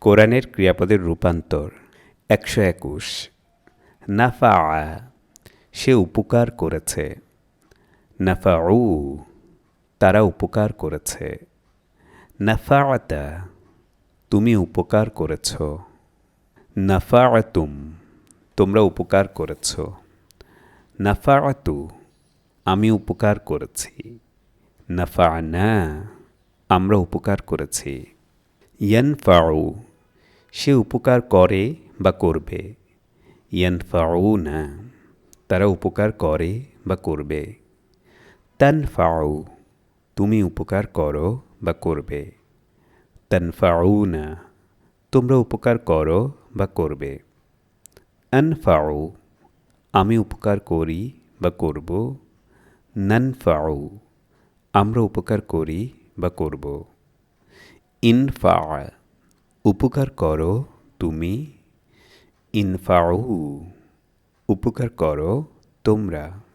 কোরআনের ক্রিয়াপদের রূপান্তর, একশো একুশ। নাফা সে উপকার করেছে। নাফাউ, তারা উপকার করেছে। নাফাআতা, তুমি উপকার করেছ। নাফা নাফাআতুম, তোমরা উপকার করেছ। নাফা নাফাআতু, আমি উপকার করেছি। নাফাআনা, আমরা উপকার করেছি। ইয়ানফাউ সে উপকার করে বা করবে। ইয়ানফাউনা, তারা উপকার করে বা করবে। তানফাউ, তুমি উপকার করো বা করবে। তানফাউনা, তোমরা উপকার করো বা করবে। আনফাউ, আমি উপকার করি বা করব। নানফাউ, আমরা উপকার করি বা করব। ইনফা উপকার করো তুমি ইনফাউ উপকার করো তোমরা।